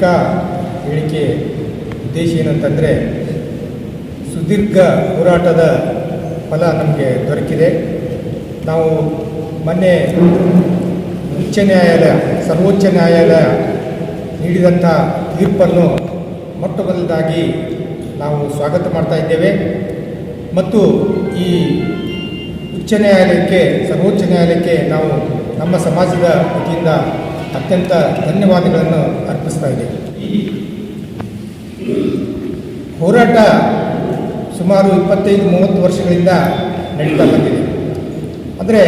ಪತ್ರಿಕಾ ಹೇಳಿಕೆ ಉದ್ದೇಶ ಏನಂತಂದರೆ ಸುದೀರ್ಘ ಹೋರಾಟದ ಫಲ ನಮಗೆ ದೊರಕಿದೆ. ನಾವು ಮೊನ್ನೆ ಉಚ್ಚ ನ್ಯಾಯಾಲಯ, ಸರ್ವೋಚ್ಚ ನ್ಯಾಯಾಲಯ ನೀಡಿದಂಥ ತೀರ್ಪನ್ನು ಮೊಟ್ಟ ಮೊದಲದಾಗಿ ನಾವು ಸ್ವಾಗತ ಮಾಡ್ತಾ ಇದ್ದೇವೆ. ಮತ್ತು ಈ ಉಚ್ಚ ನ್ಯಾಯಾಲಯಕ್ಕೆ, ಸರ್ವೋಚ್ಚ ನ್ಯಾಯಾಲಯಕ್ಕೆ ನಾವು ನಮ್ಮ ಸಮಾಜದ ವತಿಯಿಂದ ಅತ್ಯಂತ ಧನ್ಯವಾದಗಳನ್ನು ಅರ್ಪಿಸ್ತಾ ಇದ್ದೇವೆ ಹೋರಾಟ ಸುಮಾರು ಇಪ್ಪತ್ತೈದು, ಮೂವತ್ತು ವರ್ಷಗಳಿಂದ ನಡೀತಾ ಬಂದಿದೆ. ಅಂದರೆ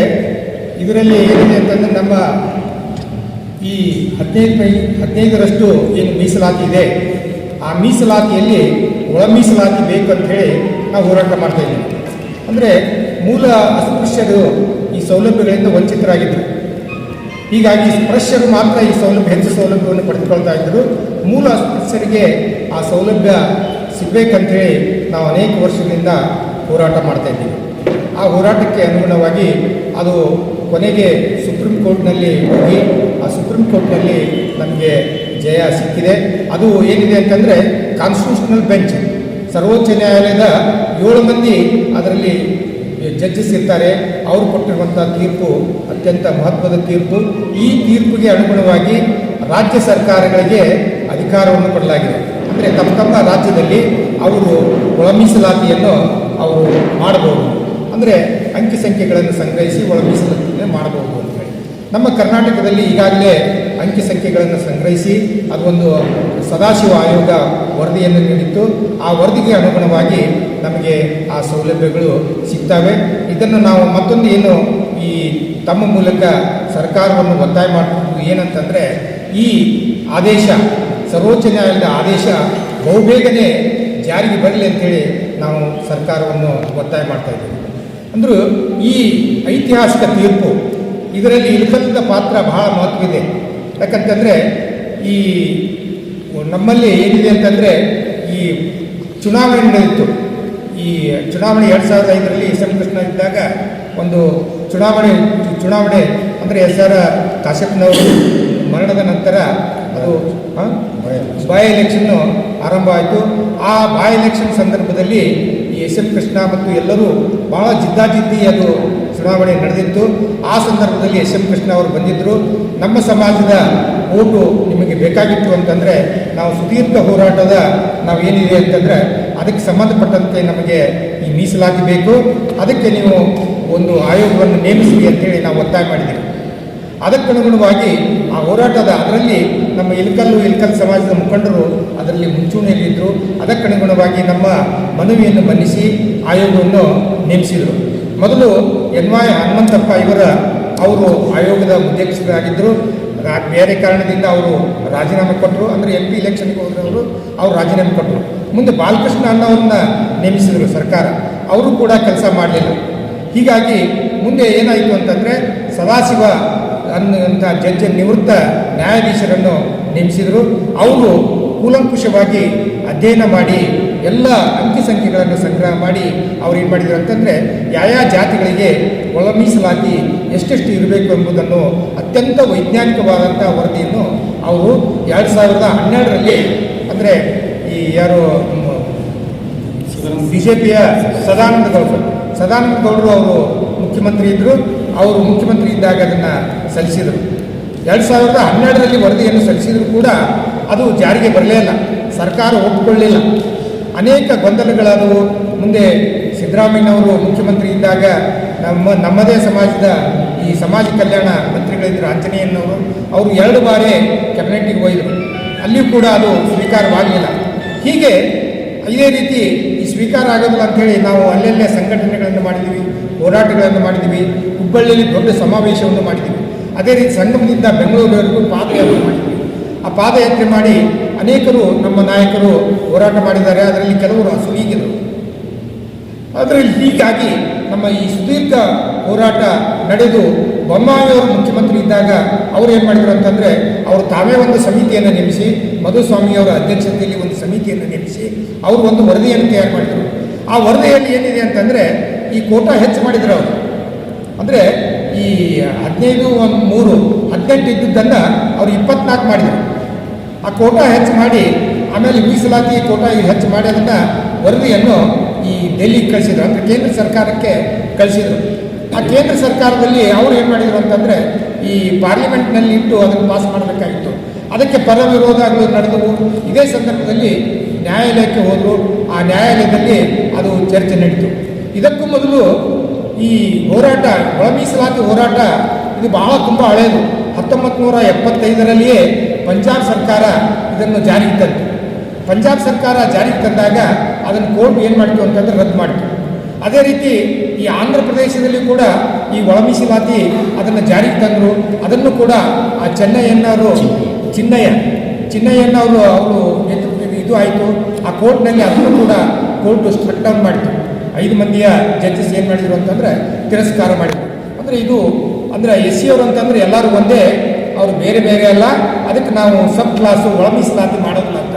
ಇದರಲ್ಲಿ ಏನಿದೆ ಅಂತಂದರೆ ನಮ್ಮ ಈ ಹದಿನೈದು ಪೈ ಹದಿನೈದರಷ್ಟು ಏನು ಮೀಸಲಾತಿ ಇದೆ, ಆ ಮೀಸಲಾತಿಯಲ್ಲಿ ಒಳ ಮೀಸಲಾತಿ ಬೇಕು ಅಂತ ಹೇಳಿ ನಾವು ಹೋರಾಟ ಮಾಡ್ತಾ ಇದ್ದೀವಿ. ಅಂದರೆ ಮೂಲ ಅಸ್ಪೃಶ್ಯರು ಈ ಸೌಲಭ್ಯಗಳಿಂದ ವಂಚಿತರಾಗಿದ್ದರು ಹೀಗಾಗಿ ಸ್ಪೃಶ್ಯರು ಮಾತ್ರ ಈ ಸೌಲಭ್ಯ, ಹೆಚ್ಚು ಸೌಲಭ್ಯವನ್ನು ಪಡೆದುಕೊಳ್ತಾ ಇದ್ದರು. ಮೂಲ ಅಸ್ಪೃಶ್ಯರಿಗೆ ಆ ಸೌಲಭ್ಯ ಸಿಗಬೇಕಂತೇಳಿ ನಾವು ಅನೇಕ ವರ್ಷಗಳಿಂದ ಹೋರಾಟ ಮಾಡ್ತಾ ಇದ್ದೀವಿ. ಆ ಹೋರಾಟಕ್ಕೆ ಅನುಗುಣವಾಗಿ ಅದು ಕೊನೆಗೆ ಸುಪ್ರೀಂ ಕೋರ್ಟ್ನಲ್ಲಿ ಹೋಗಿ, ಆ ಸುಪ್ರೀಂ ಕೋರ್ಟ್ನಲ್ಲಿ ನಮಗೆ ಜಯ ಸಿಕ್ಕಿದೆ. ಅದು ಏನಿದೆ ಅಂತಂದರೆ ಕಾನ್ಸ್ಟಿಟ್ಯೂಷನಲ್ ಬೆಂಚ್ ಸರ್ವೋಚ್ಚ ನ್ಯಾಯಾಲಯದ ಏಳು ಮಂದಿ ಅದರಲ್ಲಿ ಜಡ್ಜಸ್ ಇರ್ತಾರೆ, ಅವರು ಕೊಟ್ಟಿರುವಂಥ ತೀರ್ಪು ಅತ್ಯಂತ ಮಹತ್ವದ ತೀರ್ಪು. ಈ ತೀರ್ಪಿಗೆ ಅನುಗುಣವಾಗಿ ರಾಜ್ಯ ಸರ್ಕಾರಗಳಿಗೆ ಅಧಿಕಾರವನ್ನು ಕೊಡಲಾಗಿದೆ. ಅಂದರೆ ತಮ್ಮ ತಮ್ಮ ರಾಜ್ಯದಲ್ಲಿ ಅವರು ಒಳಮೀಸಲಾತಿಯನ್ನು ಅವರು ಮಾಡಬಹುದು. ಅಂದರೆ ಅಂಕಿ ಸಂಖ್ಯೆಗಳನ್ನು ಸಂಗ್ರಹಿಸಿ ಒಳ ಮೀಸಲಾತಿಯನ್ನು ಮಾಡಬಹುದು. ನಮ್ಮ ಕರ್ನಾಟಕದಲ್ಲಿ ಈಗಾಗಲೇ ಅಂಕಿ ಸಂಖ್ಯೆಗಳನ್ನು ಸಂಗ್ರಹಿಸಿ ಅದೊಂದು ಸದಾಶಿವ ಆಯೋಗ ವರದಿಯನ್ನು ನೀಡಿತ್ತು. ಆ ವರದಿಗೆ ಅನುಗುಣವಾಗಿ ನಮಗೆ ಆ ಸೌಲಭ್ಯಗಳು ಸಿಗ್ತವೆ. ಇದನ್ನು ನಾವು ಮತ್ತೊಂದು ಏನು ಈ ತಮ್ಮ ಮೂಲಕ ಸರ್ಕಾರವನ್ನು ಒತ್ತಾಯ ಮಾಡ್ತಿದ್ದು ಏನಂತಂದರೆ, ಈ ಆದೇಶ, ಸರ್ವೋಚ್ಚ ನ್ಯಾಯಾಲಯದ ಆದೇಶ ಬಹುಬೇಗನೆ ಜಾರಿಗೆ ಬರಲಿ ಅಂತೇಳಿ ನಾವು ಸರ್ಕಾರವನ್ನು ಒತ್ತಾಯ ಮಾಡ್ತಾ ಇದ್ದೀವಿ. ಅಂದರೂ ಈ ಐತಿಹಾಸಿಕ ತೀರ್ಪು ಇದರಲ್ಲಿ ಇಳಕಲದ ಪಾತ್ರ ಬಹಳ ಮಹತ್ವವಿದೆ. ಯಾಕಂತಂದರೆ ಈ ನಮ್ಮಲ್ಲಿ ಏನಿದೆ ಅಂತಂದರೆ ಈ ಚುನಾವಣೆ ನಡೆಯಿತು ಈ ಚುನಾವಣೆ ಎರಡು ಸಾವಿರದ ಐದರಲ್ಲಿ ಎಸ್ ಎಂ ಕೃಷ್ಣ ಇದ್ದಾಗ ಒಂದು ಚುನಾವಣೆ ಚುನಾವಣೆ ಅಂದರೆ ಎಸ್ ಆರ್ ಕಾಶಪ್ಪನವರು ಮರಣದ ನಂತರ ಅದು ಬಾಯ್ ಎಲೆಕ್ಷನ್ನು ಆರಂಭ ಆಯಿತು. ಆ ಬಾಯ್ ಎಲೆಕ್ಷನ್ ಸಂದರ್ಭದಲ್ಲಿ ಈ ಎಸ್ ಎಂ ಕೃಷ್ಣ ಮತ್ತು ಎಲ್ಲರೂ ಭಾಳ ಜಿದ್ದಾಜಿದ್ದಿ ಅದು ಚುನಾವಣೆ ನಡೆದಿತ್ತು. ಆ ಸಂದರ್ಭದಲ್ಲಿ ಎಸ್ ಎಂ ಕೃಷ್ಣ ಅವರು ಬಂದಿದ್ದರು ನಮ್ಮ ಸಮಾಜದ ಓಟು ನಿಮಗೆ ಬೇಕಾಗಿತ್ತು ಅಂತಂದರೆ ನಾವು ಸುದೀರ್ಘ ಹೋರಾಟದ ನಾವು ಏನಿದೆ ಅಂತಂದರೆ ಅದಕ್ಕೆ ಸಂಬಂಧಪಟ್ಟಂತೆ ನಮಗೆ ಈ ಮೀಸಲಾತಿ ಬೇಕು. ಅದಕ್ಕೆ ನೀವು ಒಂದು ಆಯೋಗವನ್ನು ನೇಮಿಸಿ ಅಂತೇಳಿ ನಾವು ಒತ್ತಾಯ ಮಾಡಿದ್ದೀವಿ. ಅದಕ್ಕನುಗುಣವಾಗಿ ಆ ಹೋರಾಟದ ಅದರಲ್ಲಿ ನಮ್ಮ ಇಲ್ಕಲ್ಲು ಇಲ್ಕಲ್ ಸಮಾಜದ ಮುಖಂಡರು ಅದರಲ್ಲಿ ಮುಂಚೂಣಿಯಲ್ಲಿದ್ದರು ಅದಕ್ಕನುಗುಣವಾಗಿ ನಮ್ಮ ಮನವಿಯನ್ನು ಮನ್ನಿಸಿ ಆಯೋಗವನ್ನು ನೇಮಿಸಿದರು. ಮೊದಲು ಎನ್ ವಾಯ್ ಹನುಮಂತಪ್ಪ ಇವರ ಅವರು ಆಯೋಗದ ಅಧ್ಯಕ್ಷರಾಗಿದ್ದರು. ಬೇರೆ ಕಾರಣದಿಂದ ಅವರು ರಾಜೀನಾಮೆ ಕೊಟ್ಟರು. ಅಂದರೆ ಎಂ ಪಿ ಇಲೆಕ್ಷನ್ಗೆ ಹೋದ್ರವರು ಅವರು ರಾಜೀನಾಮೆ ಕೊಟ್ಟರು. ಮುಂದೆ ಬಾಲಕೃಷ್ಣ ಅನ್ನೋರನ್ನ ನೇಮಿಸಿದರು ಸರ್ಕಾರ. ಅವರು ಕೂಡ ಕೆಲಸ ಮಾಡಲಿಲ್ಲ. ಹೀಗಾಗಿ ಮುಂದೆ ಏನಾಯಿತು ಅಂತಂದರೆ ಸದಾಶಿವ ಅನ್ನುವಂಥ ಜಡ್ಜ್ ನಿವೃತ್ತ ನ್ಯಾಯಾಧೀಶರನ್ನು ನೇಮಿಸಿದರು. ಅವರು ಕೂಲಂಕುಷವಾಗಿ ಅಧ್ಯಯನ ಮಾಡಿ ಎಲ್ಲ ಅಂಕಿ ಸಂಖ್ಯೆಗಳನ್ನು ಸಂಗ್ರಹ ಮಾಡಿ ಅವ್ರು ಏನು ಮಾಡಿದರು ಅಂತಂದರೆ ಯಾವ ಜಾತಿಗಳಿಗೆ ಒಳ ಮೀಸಲಾತಿ ಎಷ್ಟೆಷ್ಟು ಇರಬೇಕು ಎಂಬುದನ್ನು ಅತ್ಯಂತ ವೈಜ್ಞಾನಿಕವಾದಂಥ ವರದಿಯನ್ನು ಅವರು ಎರಡು ಸಾವಿರದ ಹನ್ನೆರಡರಲ್ಲಿ ಅಂದರೆ ಈ ಯಾರು ಬಿ ಜೆ ಪಿಯ ಸದಾನಂದ ಗೌಡರು. ಸದಾನಂದ ಗೌಡರು ಅವರು ಮುಖ್ಯಮಂತ್ರಿ ಇದ್ದರು ಅವರು ಮುಖ್ಯಮಂತ್ರಿ ಇದ್ದಾಗ ಅದನ್ನು ಸಲ್ಲಿಸಿದರು. ಎರಡು ಸಾವಿರದ ಹನ್ನೆರಡರಲ್ಲಿ ವರದಿಯನ್ನು ಸಲ್ಲಿಸಿದರೂ ಕೂಡ ಅದು ಜಾರಿಗೆ ಬರಲೇ ಇಲ್ಲ. ಸರ್ಕಾರ ಒಪ್ಪಿಕೊಳ್ಳಲಿಲ್ಲ ಅನೇಕ ಗೊಂದಲಗಳಾದವು. ಮುಂದೆ ಸಿದ್ದರಾಮಯ್ಯನವರು ಮುಖ್ಯಮಂತ್ರಿ ಇದ್ದಾಗ ನಮ್ಮ, ನಮ್ಮದೇ ಸಮಾಜದ ಈ ಸಮಾಜ ಕಲ್ಯಾಣ ಮಂತ್ರಿಗಳಿದ್ದರು ಆಂಜನೇಯನವರು. ಅವರು ಎರಡು ಬಾರಿ ಕ್ಯಾಬಿನೆಟ್ಟಿಗೆ ಹೋಯಿದರು ಅಲ್ಲಿಯೂ ಕೂಡ ಅದು ಸ್ವೀಕಾರವಾಗಲಿಲ್ಲ. ಹೀಗೆ ಇದೇ ರೀತಿ ಈ ಸ್ವೀಕಾರ ಆಗೋದಿಲ್ಲ ಅಂಥೇಳಿ ನಾವು ಅಲ್ಲೆಲ್ಲೇ ಸಂಘಟನೆಗಳನ್ನು ಮಾಡಿದ್ದೀವಿ, ಹೋರಾಟಗಳನ್ನು ಮಾಡಿದ್ದೀವಿ, ಹುಬ್ಬಳ್ಳಿಯಲ್ಲಿ ದೊಡ್ಡ ಸಮಾವೇಶವನ್ನು ಮಾಡಿದ್ದೀವಿ. ಅದೇ ರೀತಿ ಸಂಗಮದಿಂದ ಬೆಂಗಳೂರಿನವರೆಗೂ ಪಾದಯಾತ್ರೆ ಮಾಡಿದ್ದೀವಿ. ಆ ಪಾದಯಾತ್ರೆ ಮಾಡಿ ಅನೇಕರು ನಮ್ಮ ನಾಯಕರು ಹೋರಾಟ ಮಾಡಿದ್ದಾರೆ, ಅದರಲ್ಲಿ ಕೆಲವರು ಅಸುನೀಗಿದರು ಅದರಲ್ಲಿ ಹೀಗಾಗಿ ನಮ್ಮ ಈ ಸುದೀರ್ಘ ಹೋರಾಟ ನಡೆದು ಬೊಮ್ಮಾಯಿಯವರು ಮುಖ್ಯಮಂತ್ರಿ ಇದ್ದಾಗ ಅವ್ರು ಏನು ಮಾಡಿದ್ರು ಅಂತಂದರೆ ಅವರು ತಾವೇ ಒಂದು ಸಮಿತಿಯನ್ನು ನೇಮಿಸಿ ಮಧುಸ್ವಾಮಿಯವರ ಅಧ್ಯಕ್ಷತೆಯಲ್ಲಿ ಒಂದು ಸಮಿತಿಯನ್ನು ನೇಮಿಸಿ ಅವರು ಒಂದು ವರದಿಯನ್ನು ತಯಾರು ಮಾಡಿದರು. ಆ ವರದಿಯಲ್ಲಿ ಏನಿದೆ ಅಂತಂದರೆ ಈ ಕೋಟಾ ಹೆಚ್ಚು ಮಾಡಿದ್ರು ಅವರು. ಅಂದರೆ ಈ ಹದಿನೈದು, ಒಂದು ಮೂರು, ಹದಿನೆಂಟು ಇದ್ದದ್ದನ್ನು ಅವರು ಇಪ್ಪತ್ನಾಲ್ಕು ಮಾಡಿದರು. ಆ ಕೋಟಾ ಹೆಚ್ಚು ಮಾಡಿ, ಆಮೇಲೆ ಮೀಸಲಾತಿ ಕೋಟಾ ಹೆಚ್ಚು ಮಾಡಿ ಅದನ್ನು ವರದಿಯನ್ನು ಈ ಡೆಲ್ಲಿಗೆ ಕಳಿಸಿದ್ರು. ಅಂದರೆ ಕೇಂದ್ರ ಸರ್ಕಾರಕ್ಕೆ ಕಳಿಸಿದರು. ಆ ಕೇಂದ್ರ ಸರ್ಕಾರದಲ್ಲಿ ಅವರು ಏನು ಮಾಡಿದರು ಅಂತಂದರೆ ಈ ಪಾರ್ಲಿಮೆಂಟ್ನಲ್ಲಿ ಇಟ್ಟು ಅದನ್ನು ಪಾಸ್ ಮಾಡಬೇಕಾಗಿತ್ತು. ಅದಕ್ಕೆ ಪರ ವಿರೋಧಗಳು ನಡೆದವು ಇದೇ ಸಂದರ್ಭದಲ್ಲಿ ನ್ಯಾಯಾಲಯಕ್ಕೆ ಹೋದರು. ಆ ನ್ಯಾಯಾಲಯದಲ್ಲಿ ಅದು ಚರ್ಚೆ ನಡೀತು. ಇದಕ್ಕೂ ಮೊದಲು ಈ ಹೋರಾಟ, ಒಳ ಮೀಸಲಾತಿ ಹೋರಾಟ ಇದು ಬಹಳ ತುಂಬ ಹಳೆಯದು ಹತ್ತೊಂಬತ್ತು ನೂರ ಎಪ್ಪತ್ತೈದರಲ್ಲಿಯೇ ಪಂಜಾಬ್ ಸರ್ಕಾರ ಇದನ್ನು ಜಾರಿಗೆ ತಂತು. ಪಂಜಾಬ್ ಸರ್ಕಾರ ಜಾರಿಗೆ ತಂದಾಗ ಅದನ್ನು ಕೋರ್ಟ್ ಏನು ಮಾಡ್ತು ಅಂತಂದ್ರೆ ರದ್ದು ಮಾಡ್ತು. ಅದೇ ರೀತಿ ಈ ಆಂಧ್ರ ಪ್ರದೇಶದಲ್ಲಿ ಕೂಡ ಈ ಒಳ ಮೀಸಲಾತಿ ಅದನ್ನು ಜಾರಿಗೆ ತಂದರು. ಅದನ್ನು ಕೂಡ ಆ ಚೆನ್ನಯ್ಯನವರು ಚಿನ್ನಯ್ಯ ಚಿನ್ನಯ್ಯನವರು ಅವರು ಇದು ಆಯಿತು. ಆ ಕೋರ್ಟ್ನಲ್ಲಿ ಅದನ್ನು ಕೂಡ ಕೋರ್ಟ್ ಸ್ಟ್ರಕ್ ಡೌನ್ ಮಾಡಿತು. ಐದು ಮಂದಿಯ ಜಡ್ಜಸ್ ಏನು ಮಾಡಿದರು ಅಂತಂದರೆ ತಿರಸ್ಕಾರ ಮಾಡಿದರು. ಅಂದರೆ ಇದು ಅಂದರೆ ಎಸ್ ಸಿ ಅವರು ಅಂತಂದರೆ ಎಲ್ಲರೂ ಒಂದೇ ಅವರು ಬೇರೆ ಬೇರೆ ಅಲ್ಲ. ಅದಕ್ಕೆ ನಾವು ಸಬ್ ಕ್ಲಾಸು ಒಳ ಮೀಸಲಾತಿ ಮಾಡೋದಿಲ್ಲ ಅಂತ.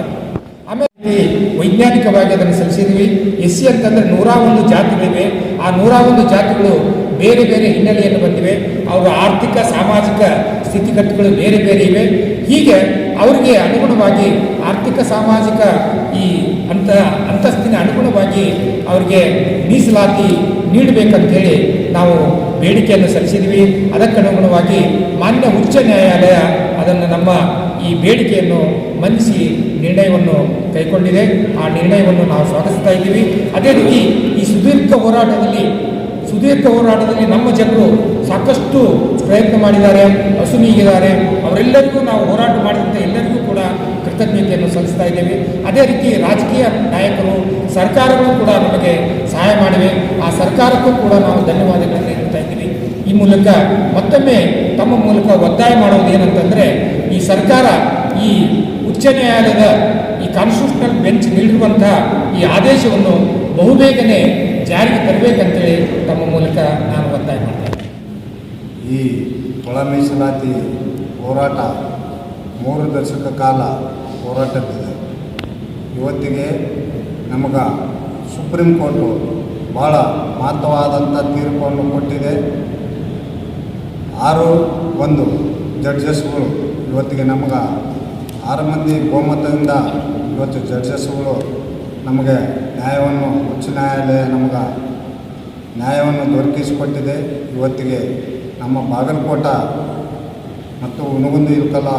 ಆಮೇಲೆ ವೈಜ್ಞಾನಿಕವಾಗಿ ಅದನ್ನು ಸಲ್ಲಿಸಿದ್ವಿ. ಎಸ್ ಸಿ ಅಂತಂದ್ರೆ ನೂರ ಒಂದು ಜಾತಿಗಳಿವೆ. ಆ ನೂರ ಒಂದು ಜಾತಿಗಳು ಬೇರೆ ಬೇರೆ ಹಿನ್ನೆಲೆಯನ್ನು ಬಂದಿವೆ. ಅವರ ಆರ್ಥಿಕ, ಸಾಮಾಜಿಕ ಸ್ಥಿತಿಗತಿಗಳು ಬೇರೆ ಬೇರೆ ಇವೆ. ಹೀಗೆ ಅವರಿಗೆ ಅನುಗುಣವಾಗಿ ಆರ್ಥಿಕ, ಸಾಮಾಜಿಕ ಈ ಅಂತ ಅಂತಸ್ತಿನ ಅನುಗುಣವಾಗಿ ಅವರಿಗೆ ಮೀಸಲಾತಿ ನೀಡಬೇಕಂತೇಳಿ ನಾವು ಬೇಡಿಕೆಯನ್ನು ಸಲ್ಲಿಸಿದ್ವಿ ಅದಕ್ಕನುಗುಣವಾಗಿ ಮಾನ್ಯ ಉಚ್ಚ ನ್ಯಾಯಾಲಯ ಅದನ್ನು ನಮ್ಮ ಈ ಬೇಡಿಕೆಯನ್ನು ಮನ್ನಿಸಿ ನಿರ್ಣಯವನ್ನು ಕೈಗೊಂಡಿದೆ. ಆ ನಿರ್ಣಯವನ್ನು ನಾವು ಸ್ವಾಗತಿಸ್ತಾ ಇದ್ದೀವಿ. ಅದೇ ರೀತಿ ಈ ಸುದೀರ್ಘ ಹೋರಾಟದಲ್ಲಿ ಸುದೀರ್ಘ ಹೋರಾಟದಲ್ಲಿ ನಮ್ಮ ಜನರು ಸಾಕಷ್ಟು ಪ್ರಯತ್ನ ಮಾಡಿದ್ದಾರೆ ಹಸುನೀಗಿದ್ದಾರೆ ಅವರೆಲ್ಲರಿಗೂ ನಾವು ಹೋರಾಟ ಮಾಡಿದಂಥ ಎಲ್ಲರಿಗೂ ಕೂಡ ಕೃತಜ್ಞತೆಯನ್ನು ಸಲ್ಲಿಸ್ತಾ ಇದ್ದೇವೆ. ಅದೇ ರೀತಿ ರಾಜಕೀಯ ನಾಯಕರು, ಸರ್ಕಾರಗಳು ಕೂಡ ನಮಗೆ ಸಹಾಯ ಮಾಡಿವೆ. ಆ ಸರ್ಕಾರಕ್ಕೂ ಕೂಡ ನಾವು ಧನ್ಯವಾದಗಳನ್ನು ಹೇಳ್ತಾ ಇದ್ದೀವಿ. ಈ ಮೂಲಕ ಮತ್ತೊಮ್ಮೆ ತಮ್ಮ ಮೂಲಕ ಒತ್ತಾಯ ಮಾಡೋದು ಏನಂತಂದರೆ, ಈ ಸರ್ಕಾರ ಈ ಉಚ್ಚ ನ್ಯಾಯಾಲಯದ ಈ ಕಾನ್ಸ್ಟಿಟ್ಯೂಷನಲ್ ಬೆಂಚ್ ನೀಡಿರುವಂತಹ ಈ ಆದೇಶವನ್ನು ಬಹುಬೇಗನೆ ಜಾರಿಗೆ ತರಬೇಕಂತೇಳಿ ತಮ್ಮ ಮೂಲಕ ನಾನು ಒತ್ತಾಯ ಮಾಡ್ತೇನೆ ಈ ಒಳ ಮೀಸಲಾತಿ ಹೋರಾಟ ಮೂರು ದಶಕ ಕಾಲ ಹೋರಾಟದಿದೆ ಇವತ್ತಿಗೆ ನಮಗೆ ಸುಪ್ರೀಂ ಕೋರ್ಟು ಭಾಳ ಮಹತ್ವವಾದಂಥ ತೀರ್ಪನ್ನು ಕೊಟ್ಟಿದೆ. ಆರು ಒಂದು ಜಡ್ಜಸ್ಗಳು ಇವತ್ತಿಗೆ ನಮಗೆ ಆರು ಮಂದಿ ಬಹುಮತದಿಂದ ಇವತ್ತು ಜಡ್ಜಸ್ಗಳು ನಮಗೆ ನ್ಯಾಯವನ್ನು, ಉಚ್ಚ ನ್ಯಾಯಾಲಯ ನಮಗೆ ನ್ಯಾಯವನ್ನು ದೊರಕಿಸಿಕೊಟ್ಟಿದೆ. ಇವತ್ತಿಗೆ ನಮ್ಮ ಬಾಗಲಕೋಟ ಮತ್ತು ಉನಗುಂದಿ ಇರುಕಲ್ಲ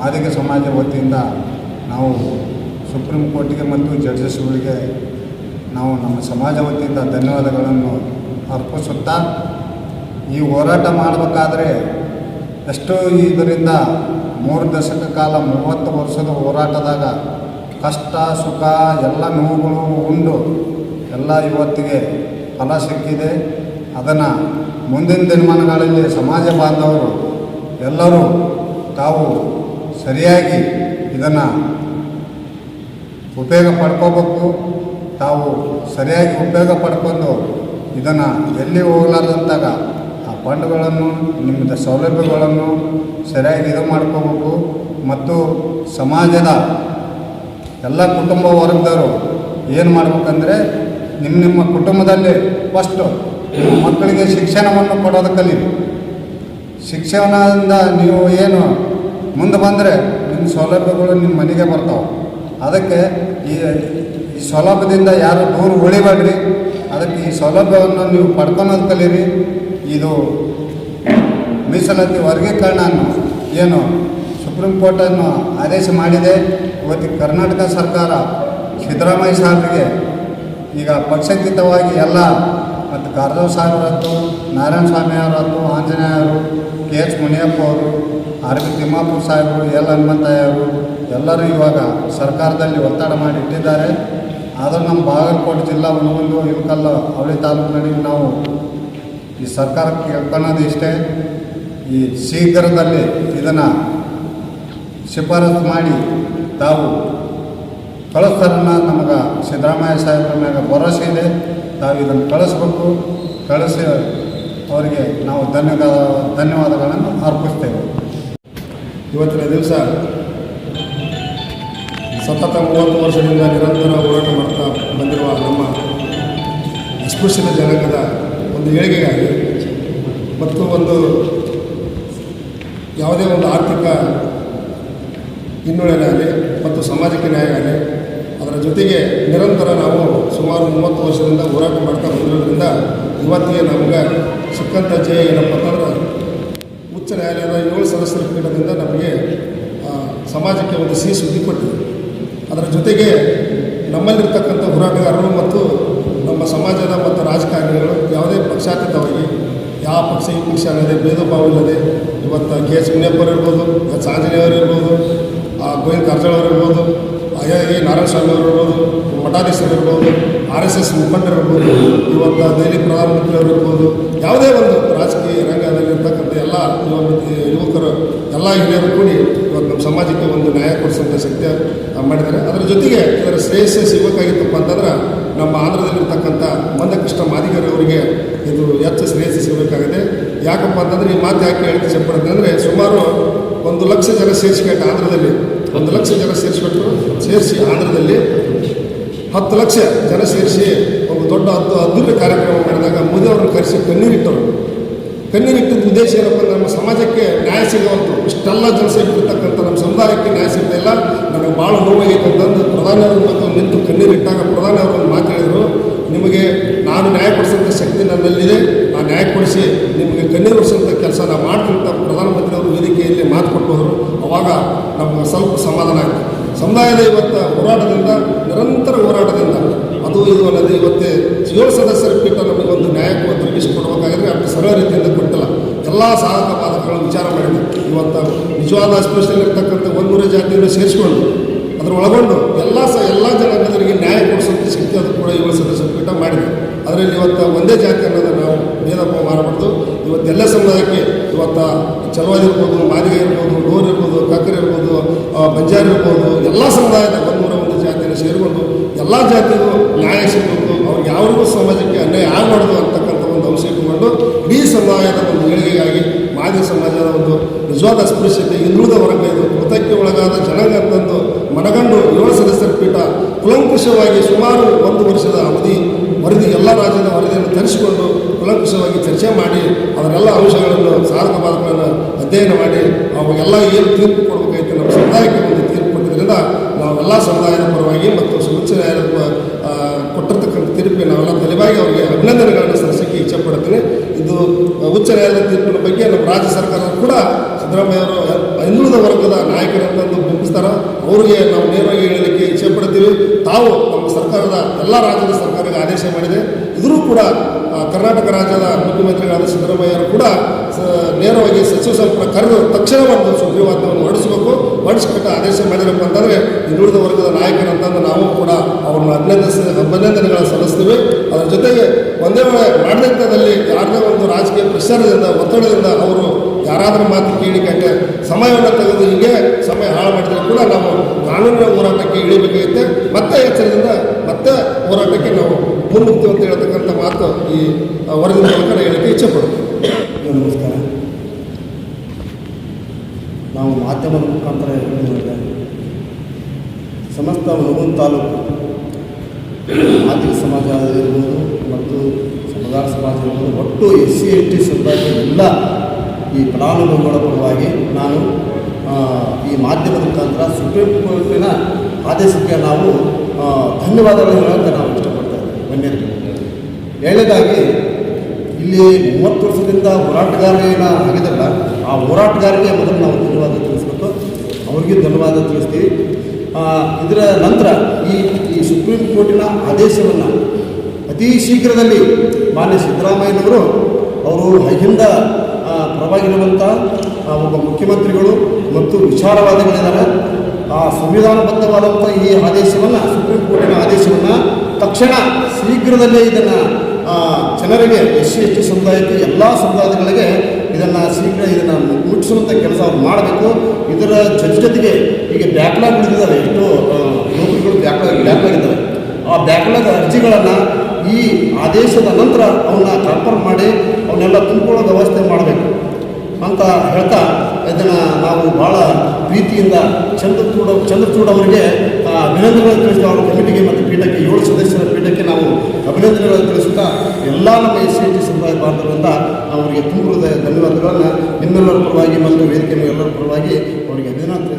ಮಾದಿಗ ಸಮಾಜ ವತಿಯಿಂದ ನಾವು ಸುಪ್ರೀಂ ಕೋರ್ಟಿಗೆ ಮತ್ತು ಜಡ್ಜಸ್ಗಳಿಗೆ ನಾವು ನಮ್ಮ ಸಮಾಜ ವತಿಯಿಂದ ಧನ್ಯವಾದಗಳನ್ನು ಅರ್ಪಿಸುತ್ತಾ ಈ ಹೋರಾಟ ಮಾಡಬೇಕಾದ್ರೆ ಎಷ್ಟೋ ಇದರಿಂದ ಮೂರು ದಶಕ ಕಾಲ, ಮೂವತ್ತು ವರ್ಷದ ಹೋರಾಟದಾಗ ಕಷ್ಟ, ಸುಖ, ಎಲ್ಲ ನೋವುಗಳು ಉಂಡು. ಎಲ್ಲ ಇವತ್ತಿಗೆ ಫಲ ಸಿಕ್ಕಿದೆ. ಅದನ್ನು ಮುಂದಿನ ದಿನಮಾನಗಳಲ್ಲಿ ಸಮಾಜ ಬಾಂಧವರು ಎಲ್ಲರೂ ತಾವು ಸರಿಯಾಗಿ ಇದನ್ನು ಉಪಯೋಗ ಪಡ್ಕೋಬೇಕು. ತಾವು ಸರಿಯಾಗಿ ಉಪಯೋಗ ಪಡ್ಕೊಂಡು ಇದನ್ನು ಎಲ್ಲಿ ಹೋಗಲಾರ್ದಂತಾಗ ಫಂಡ್ಗಳನ್ನು ನಿಮ್ಮದ ಸೌಲಭ್ಯಗಳನ್ನು ಸರಿಯಾಗಿ ಇದು ಮಾಡ್ಕೋಬೇಕು. ಮತ್ತು ಸಮಾಜದ ಎಲ್ಲ ಕುಟುಂಬ ವರ್ಗದವರು ಏನು ಮಾಡ್ಬೇಕಂದ್ರೆ ನಿಮ್ಮ ನಿಮ್ಮ ಕುಟುಂಬದಲ್ಲಿ ಫಸ್ಟು ಮಕ್ಕಳಿಗೆ ಶಿಕ್ಷಣವನ್ನು ಕೊಡೋದು ಕಲೀರಿ ಶಿಕ್ಷಣದಿಂದ ನೀವು ಏನು ಮುಂದೆ ಬಂದರೆ ನಿಮ್ಮ ಸೌಲಭ್ಯಗಳು ನಿಮ್ಮ ಮನೆಗೆ ಬರ್ತಾವೆ. ಅದಕ್ಕೆ ಈ ಈ ಸೌಲಭ್ಯದಿಂದ ಯಾರು ದೂರ ಉಳಿಬೇಡ್ರಿ. ಅದಕ್ಕೆ ಈ ಸೌಲಭ್ಯವನ್ನು ನೀವು ಪಡ್ಕೊಳೋದು ಕಲೀರಿ. ಇದು ಮೀಸಲಾತಿ ವರ್ಗೀಕರಣವನ್ನು ಏನು ಸುಪ್ರೀಂ ಕೋರ್ಟನ್ನು ಆದೇಶ ಮಾಡಿದೆ. ಇವತ್ತಿಗೆ ಕರ್ನಾಟಕ ಸರ್ಕಾರ ಸಿದ್ದರಾಮಯ್ಯ ಸಾಹೇಬರಿಗೆ ಈಗ ಪಕ್ಷಾತೀತವಾಗಿ ಎಲ್ಲ ಮತ್ತು ಗಾರ್ಧವ್ ಸಾಹೇಬರದ್ದು, ನಾರಾಯಣ ಸ್ವಾಮಿ ಅವರದ್ದು ಅವರು, ಕೆ ಎಚ್ ಮುನಿಯಪ್ಪ ಅವರು, ಆರ್ ಬಿ ತಿಮ್ಮಾಪುರ ಸಾಹೇಬರು, ಎಲ್ ಹನುಮಂತಯ್ಯವರು ಎಲ್ಲರೂ ಇವಾಗ ಸರ್ಕಾರದಲ್ಲಿ ಒತ್ತಡ ಮಾಡಿ ಇಟ್ಟಿದ್ದಾರೆ. ಆದರೂ ನಮ್ಮ ಬಾಗಲಕೋಟೆ ಜಿಲ್ಲಾ ಒಂದು ಇವಕ್ಕೆಲ್ಲ ಅವಳಿ ತಾಲೂಕಿನಲ್ಲಿ ನಾವು ಈ ಸರ್ಕಾರಕ್ಕೆ ಕೇಳ್ಕೊಳ್ಳೋದು ಇಷ್ಟೇ. ಈ ಶೀಘ್ರದಲ್ಲಿ ಇದನ್ನು ಶಿಫಾರಸು ಮಾಡಿ ತಾವು ಕಳಿಸ್ತಾರನ್ನ ನಮಗೆ ಸಿದ್ದರಾಮಯ್ಯ ಸಾಹೇಬ್ರ ಮ್ಯಾಗ ಭರವಸೆ ಇದೆ. ತಾವು ಇದನ್ನು ಕಳಿಸ್ಬೇಕು. ಕಳಿಸಿ ಅವರಿಗೆ ನಾವು ಧನ್ಯವಾದ, ಧನ್ಯವಾದಗಳನ್ನು ಅರ್ಪಿಸ್ತೇವೆ. ಇವತ್ತಿನ ದಿವಸ ಸತತ ಮೂವತ್ತು ವರ್ಷದಿಂದ ನಿರಂತರ ಹೋರಾಟ ಮಾಡ್ತಾ ಬಂದಿರುವ ನಮ್ಮ ಅಸ್ಪೃಶ್ಯತ ಜನಾಂಗದ ಒಂದು ಏಳಿಗೆಗಾಗಿ ಮತ್ತು ಒಂದು ಯಾವುದೇ ಒಂದು ಆರ್ಥಿಕ ಹಿನ್ನೆಲೆಯಾಗಲಿ ಮತ್ತು ಸಾಮಾಜಿಕ ನ್ಯಾಯ ಆಗಲಿ, ಅದರ ಜೊತೆಗೆ ನಿರಂತರ ನಾವು ಸುಮಾರು ಮೂವತ್ತು ವರ್ಷದಿಂದ ಹೋರಾಟ ಮಾಡ್ತಾ ಬಂದಿರೋದ್ರಿಂದ ಇವತ್ತಿಗೆ ನಮ್ಗೆ ಸಿಕ್ಕಂಥ ಜಯ ಏನಪ್ಪ ಅಂತಂದ್ರೆ ಉಚ್ಚ ನ್ಯಾಯಾಲಯದ ಏಳು ಸದಸ್ಯರ ಪೀಠದಿಂದ ನಮಗೆ ಸಮಾಜಕ್ಕೆ ಒಂದು ಸಿಹಿ ಸುದ್ದಿ ಕೊಟ್ಟಿದೆ. ಅದರ ಜೊತೆಗೆ ನಮ್ಮಲ್ಲಿರ್ತಕ್ಕಂಥ ಹೋರಾಟಗಾರರು ಮತ್ತು ನಮ್ಮ ಸಮಾಜದ ಮತ್ತು ರಾಜಕಾರಣಿಗಳು ಯಾವುದೇ ಪಕ್ಷಾತೀತವಾಗಿ ಯಾವ ಪಕ್ಷ, ಈ ಪಕ್ಷ ಅನ್ನೋದೇ ಭೇದ ಭಾವ ಇಲ್ಲದೆ ಇವತ್ತು ಕೆ ಎಸ್ ಮುನಿಯಪ್ಪರು ಇರ್ಬೋದು ಇವತ್ತು ಆಂಜನೇಯವರು ಇರ್ಬೋದು ಗೋವಿಂದ ಕಾರಜೋಳ ಅವರು ಇರ್ಬೋದು ಎ ನಾರಾಯಣ ಸ್ವಾಮಿ ಅವರು ಇರ್ಬೋದು ಮಠಾಧೀಶರು ಇರ್ಬೋದು, ಆರ್ ಎಸ್ ಎಸ್ ಮುಖಂಡರು ಇರ್ಬೋದು, ಇವತ್ತು ದೆಹಲಿ ಪ್ರಧಾನಮಂತ್ರಿಯವರು ಇರ್ಬೋದು, ಯಾವುದೇ ಒಂದು ರಾಜಕೀಯ ರಂಗದಲ್ಲಿರ್ತಕ್ಕಂಥ ಎಲ್ಲ ಯುವ ಯುವಕರು, ಎಲ್ಲ ಹಿರಿಯರು ಕೂಡಿ ಇವತ್ತು ನಮ್ಮ ಸಮಾಜಕ್ಕೆ ಒಂದು ನ್ಯಾಯ ಕೊಡಿಸುವಂಥ ಶಕ್ತಿ ಮಾಡಿದ್ದಾರೆ. ಅದರ ಜೊತೆಗೆ ಇದರ ಶ್ರೇಯಸ್ಸು ಸಿಗಬೇಕಾಗಿತ್ತಪ್ಪ ಅಂತಂದ್ರೆ ನಮ್ಮ ಆಂಧ್ರದಲ್ಲಿರ್ತಕ್ಕಂಥ ಮಂದಕೃಷ್ಣ ಮಾದಿಗರ ಅವರಿಗೆ ಇದು ಹೆಚ್ಚು ಶ್ರೇಯಸ್ಸು ಸಿಗಬೇಕಾಗಿದೆ ಯಾಕಪ್ಪ ಅಂತಂದರೆ ಈ ಮಾತು ಯಾಕೆ ಹೇಳಿ ಅಂದರೆ ಸುಮಾರು ಒಂದು ಲಕ್ಷ ಜನ ಸೇರಿಸ್ಕೊಂಡು ಆಂಧ್ರದಲ್ಲಿ. ಒಂದು ಲಕ್ಷ ಜನ ಸೇರಿಸ್ಬಿಟ್ಟು ಸೇರಿಸಿ ಆಂಧ್ರದಲ್ಲಿ ಹತ್ತು ಲಕ್ಷ ಜನ ಸೇರಿಸಿ ಒಂದು ದೊಡ್ಡ ಹತ್ತು ಅದ್ದೂರಿ ಕಾರ್ಯಕ್ರಮ ಮಾಡಿದಾಗ ಮೋದಿ ಅವ್ರನ್ನ ಕರೆಸಿ ಕಣ್ಣೀರಿಟ್ಟರು. ಕಣ್ಣೀರಿಟ್ಟಿದ್ದ ಉದ್ದೇಶ ಏನಪ್ಪ ನಮ್ಮ ಸಮಾಜಕ್ಕೆ ನ್ಯಾಯ ಸಿಗುವಂಥ ಇಷ್ಟೆಲ್ಲ ಜನಸಂಖ್ಯೆ ಇರ್ತಕ್ಕಂಥ ನಮ್ಮ ಸಮುದಾಯಕ್ಕೆ ನ್ಯಾಯ ಸಿಗ್ತಾಯಿಲ್ಲ ನನಗೆ ಭಾಳ ನೋವಾಗೈತೆ ಅಂತಂದು ಪ್ರಧಾನಿ ಅವರು ಮತ್ತು ನಿಂತು ಕಣ್ಣೀರಿಟ್ಟಾಗ ಪ್ರಧಾನಿ ಅವರು ಮಾತಾಡಿದರು ನಿಮಗೆ ನಾನು ನ್ಯಾಯ ಶಕ್ತಿ ನನ್ನಲ್ಲಿದೆ. ಆ ನ್ಯಾಯ ಕೊಡಿಸಿ ನಿಮಗೆ ಕಣ್ಣೀರು ಒರೆಸೋಂಥ ಕೆಲಸ ನಾವು ಮಾಡ್ತೀನಿ ಪ್ರಧಾನಮಂತ್ರಿಯವರು ವೇದಿಕೆಯಲ್ಲಿ ಮಾತು ಕೊಟ್ಟವರು ಅವಾಗ ನಮ್ಗೆ ಸ್ವಲ್ಪ ಸಮಾಧಾನ ಆಯಿತು. ಸಮುದಾಯದ ಇವತ್ತು ಹೋರಾಟದಿಂದ, ನಿರಂತರ ಹೋರಾಟದಿಂದ ಅದು ಇದು ಅನ್ನೋದು ಇವತ್ತೇ ಏಳು ಸದಸ್ಯರ ಪೀಠ ನಮಗೆ ಒಂದು ನ್ಯಾಯಕ್ಕೆ ಒದಗಿಸಿಕೊಡ್ಬೇಕಾದ್ರೆ ಅಷ್ಟು ಸರಳ ರೀತಿಯಿಂದ ಕೊಟ್ಟಿಲ್ಲ. ಎಲ್ಲ ಸಾಧಕ ವಿಚಾರ ಮಾಡಿದ್ವಿ ಇವತ್ತು ನಿಜವಾದ ಒಂದು ಒಂದೂರೇ ಜಾತಿಯನ್ನು ಸೇರಿಸ್ಕೊಂಡು ಅದರ ಒಳಗೊಂಡು ಎಲ್ಲ ಸ, ಎಲ್ಲ ಜನಾಂಗದವರಿಗೆ ನ್ಯಾಯ ಕೊಡಿಸೋಂಥ ಶಕ್ತಿ ಅದು ಕೂಡ ಏಳು ಸದಸ್ಯರ ಪೀಠ ಮಾಡಿದೆ. ಅದರಲ್ಲಿ ಇವತ್ತು ಒಂದೇ ಜಾತಿ ಅನ್ನೋದನ್ನು ನಾವು ಭೇದ ಭಾವ ಮಾಡಬಾರ್ದು ಇವತ್ತೆಲ್ಲ ಸಮುದಾಯಕ್ಕೆ ಇವತ್ತು ಚಲವಾದಿ ಮಾದಿಗೆ ಇರ್ಬೋದು, ಡೋರ್ ಇರ್ಬೋದು ಕಕ್ಕರ್ ಇರ್ಬೋದು ಬಂಜಾರ್ ಇರ್ಬೋದು, ಎಲ್ಲ ಸಮುದಾಯದ ಒಂದು ಸೇರಿಕೊಂಡು ಎಲ್ಲ ಜಾತಿಗೂ ನ್ಯಾಯ ಸಿಗಬೇಕು. ಅವ್ರಿಗೆ ಯಾವ್ರಿಗೂ ಸಮಾಜಕ್ಕೆ ಅನ್ಯಾಯ ಆಗಬಾರ್ದು ಅಂತಕ್ಕಂಥ ಒಂದು ಅಂಶ ಇಟ್ಟುಕೊಂಡು ಇಡೀ ಸಮುದಾಯದ ಒಂದು ಏಳಿಗೆಗಾಗಿ ಮಾದಿ ಸಮಾಜದ ಒಂದು ನಿಜವಾದ ಅಸ್ಪೃಶ್ಯತೆ ಹಿಂದುಳಿದ ವರ್ಗ ಇದು. ಮೃತಕ್ಕೆ ಒಳಗಾದ ಜನಾಂಗ ತಂದು ಮನಗಂಡು ಏಳು ಸದಸ್ಯರ ಪೀಠ ಕುಲಂಕುಷವಾಗಿ ಸುಮಾರು ಒಂದು ವರ್ಷದ ಅವಧಿ ವರದಿ ಎಲ್ಲ ರಾಜ್ಯದ ವರದಿಯನ್ನು ತರಿಸಿಕೊಂಡು ಕುಲಂಕುಷವಾಗಿ ಚರ್ಚೆ ಮಾಡಿ ಅವರೆಲ್ಲ ಅಂಶಗಳನ್ನು ಸಾಧಕ ಬಾಧಕಗಳನ್ನು ಅಧ್ಯಯನ ಮಾಡಿ ಅವಾಗೆಲ್ಲ ಏನು ತೀರ್ಪು ಕೊಡಬೇಕಾಯ್ತು ನಮ್ಮ ಸಮುದಾಯಕ್ಕೆ ಒಂದು ತೀರ್ಪು ಕೊಟ್ಟಿದ್ದರಿಂದ ನಾವೆಲ್ಲ ಸಮುದಾಯದ ಪರವಾಗಿ ಮತ್ತು ಆ, ಕೊಟ್ಟಿರ್ತಕ್ಕಂಥ ತೀರ್ಪಿಗೆ ನಾವೆಲ್ಲ ತಲೆಬಾಗಿ ಅವರಿಗೆ ಅಭಿನಂದನೆಗಳನ್ನು ಇಚ್ಛೆ ಪಡ್ತೀನಿ ಇದು ಉಚ್ಚ ನ್ಯಾಯಾಲಯದ ತೀರ್ಪಿನ ಬಗ್ಗೆ ನಮ್ಮ ರಾಜ್ಯ ಸರ್ಕಾರ ಕೂಡ ಸಿದ್ದರಾಮಯ್ಯ ಅವರು ಹಿಂದುಳಿದ ವರ್ಗದ ನಾಯಕರಂತಂದು ಗುಂಪಿಸ್ತಾರೆ. ಅವರಿಗೆ ನಾವು ನೇರವಾಗಿ ಹೇಳಲಿಕ್ಕೆ ಇಚ್ಛೆ ಪಡ್ತೀವಿ. ತಾವು ನಮ್ಮ ಸರ್ಕಾರದ ಎಲ್ಲ ರಾಜ್ಯದ ಸರ್ಕಾರಕ್ಕೆ ಆದೇಶ ಮಾಡಿದೆ. ಇದ್ರೂ ಕೂಡ ಕರ್ನಾಟಕ ರಾಜ್ಯದ ಮುಖ್ಯಮಂತ್ರಿಗಳಾದ ಸಿದ್ದರಾಮಯ್ಯರು ಕೂಡ ನೇರವಾಗಿ ಸಚಿವ ಸಂಪುಟ ಕರೆದು ತಕ್ಷಣ ಒಂದು ಸುಗ್ರೀವಾಜ್ಞೆಯನ್ನು ಹೊರಡಿಸಬೇಕು. ಆದೇಶ ಮಾಡಿರಪ್ಪ ಅಂತಂದರೆ ಹಿಂದುಳಿದ ವರ್ಗದ ನಾಯಕರಂತಂದು ನಾವು ಕೂಡ ಅವ್ರನ್ನ ಅಭಿನಂದಿಸ ಅಭಿನಂದನೆಗಳನ್ನು ಸಲ್ಲಿಸ್ತೀವಿ. ಅದರ ಜೊತೆಗೆ ಒಂದೇ ವೇಳೆ ಆಡಳಿತದಲ್ಲಿ ಯಾರದೇ ಒಂದು ರಾಜಕೀಯ ಪ್ರಚಾರದಿಂದ ಒತ್ತಡದಿಂದ ಅವರು ಯಾರಾದರೂ ಮಾತು ಕೇಳಿ ಸಮಯವನ್ನು ತೆಗೆದು ಹೀಗೆ ಸಮಯ ಹಾಳು ಮಾಡಿದರೆ ಕೂಡ ನಾವು ಕಾನೂನಿನ ಹೋರಾಟಕ್ಕೆ ಇಳಿಬೇಕಾಗುತ್ತೆ. ಮತ್ತೆ ಎಚ್ಚರದಿಂದ ಮತ್ತೆ ಹೋರಾಟಕ್ಕೆ ನಾವು ಮುನ್ನುಗ್ತೀವಿ ಅಂತ ಹೇಳ್ತಕ್ಕಂಥ ಮಾತು ಈ ವರದಿ ಮೂಲಕ ಹೇಳಕ್ಕೆ ಇಚ್ಛೆ ಪಡ್ತೀನಿ ನಮಸ್ಕಾರ. ನಾವು ಮಾಧ್ಯಮದ ಮುಖಾಂತರ ಹೇಳಿದ್ರೆ ಸಮಸ್ತ ಹುಣಗುನ್ ತಾಲೂಕು ಮಾದಿಗ ಸಮಾಜ ಇರ್ಬೋದು ಮತ್ತು ಸಮುದಾಯ ಸಮಾಜ ಇರ್ಬೋದು ಒಟ್ಟು ಎಸ್ ಸಿ, ಎಸ್ ಟಿ ಸಮುದಾಯ ಎಲ್ಲ ಈ ಫಲಾನುಭವಿಗಳ ಪರವಾಗಿ ನಾನು ಈ ಮಾಧ್ಯಮದ ಮುಖಾಂತರ ಸುಪ್ರೀಂ ಕೋರ್ಟಿನ ಆದೇಶಕ್ಕೆ ನಾವು ಧನ್ಯವಾದಗಳನ್ನು ಹೇಳೋಕ್ಕೆ ನಾವು ಇಷ್ಟಪಡ್ತೇವೆ ಗಣ್ಯರಿಗೆ ಎರಡನೇದಾಗಿ, ಇಲ್ಲಿ ಮೂವತ್ತು ವರ್ಷದಿಂದ ಹೋರಾಟಗಾರ ಏನ ಆಗಿದಲ್ಲ ಆ ಹೋರಾಟಗಾರರಿಗೆ ಮೊದಲು ನಾವು ಧನ್ಯವಾದ ತಿಳಿಸ್ಬೇಕು. ಅವ್ರಿಗೆ ಧನ್ಯವಾದ ತಿಳಿಸ್ತೀವಿ. ಇದರ ನಂತರ ಈ ಈ ಸುಪ್ರೀಂ ಕೋರ್ಟಿನ ಆದೇಶವನ್ನು ಅತಿ ಶೀಘ್ರದಲ್ಲಿ ಮಾನ್ಯ ಸಿದ್ದರಾಮಯ್ಯನವರು ಅವರು ಅಹಿಂದ ಪರವಾಗಿರುವಂಥ ಒಬ್ಬ ಮುಖ್ಯಮಂತ್ರಿಗಳು ಮತ್ತು ವಿಚಾರವಾದಿಗಳಿದ್ದಾರೆ. ಆ ಸಂವಿಧಾನಬದ್ಧವಾದಂಥ ಈ ಆದೇಶವನ್ನು, ಸುಪ್ರೀಂ ಕೋರ್ಟಿನ ಆದೇಶವನ್ನು ತಕ್ಷಣ ಶೀಘ್ರದಲ್ಲೇ ಇದನ್ನು ಜನರಿಗೆ ಎಸ್ ಸಿ ಎಸ್ ಟಿ ಸಮುದಾಯಕ್ಕೆ ಎಲ್ಲ ಸಮುದಾಯಗಳಿಗೆ ಇದನ್ನು ಶೀಘ್ರ ಇದನ್ನು ಮುಟ್ಟಿಸುವಂಥ ಕೆಲಸ ಮಾಡಬೇಕು. ಇದರ ಜೊತೆ ಜೊತೆಗೆ ಈಗ ಬ್ಯಾಕ್ಲಾಗ್ ಉಳಿದಿದ್ದಾರೆ ಎಷ್ಟೋ ನೌಕರಿಗಳು ಬ್ಯಾಕ್ಲಾಗ್ ಬ್ಯಾಕ್ಲಾಗ್ ಇದ್ದಾವೆ ಆ ಬ್ಯಾಕ್ಲಾಗ್ ಅರ್ಜಿಗಳನ್ನು ಈ ಆದೇಶದ ನಂತರ ಅವನ್ನ ಕನ್ಫರ್ಮ್ ಮಾಡಿ ಅವನ್ನೆಲ್ಲ ತುಂಬಿಕೊಳ್ಳೋ ವ್ಯವಸ್ಥೆ ಮಾಡಬೇಕು. ಅಂತ ಹೇಳ್ತಾ ಇದನ್ನು ನಾವು ಭಾಳ ಪ್ರೀತಿಯಿಂದ ಚಂದ್ರಚೂಡ, ಚಂದ್ರಚೂಡ್ ಅವರಿಗೆ ಅಭಿನಂದನೆಗಳನ್ನು ತಿಳಿಸ್ತಾ ಅವರ ಕಮಿಟಿಗೆ ಮತ್ತು ಪೀಠಕ್ಕೆ ಏಳು ಸದಸ್ಯರ ಪೀಠಕ್ಕೆ ನಾವು ಅಭಿನಂದನೆಗಳನ್ನು ತಿಳಿಸುತ್ತಾ ಎಲ್ಲ ನಮ್ಮ ಎಸ್ ಸಿ ಟಿ ಸಮುದಾಯ ಬಾಂಧವರಿಂದ ಅವರಿಗೆ ತುಂಬ ಧನ್ಯವಾದಗಳನ್ನು ನಿಮ್ಮೆಲ್ಲರ ಪರವಾಗಿ ಮತ್ತು ವೇದಿಕೆ ಎಲ್ಲರ ಪರವಾಗಿ ಅವರಿಗೆ ಅಭಿನಂದನೆ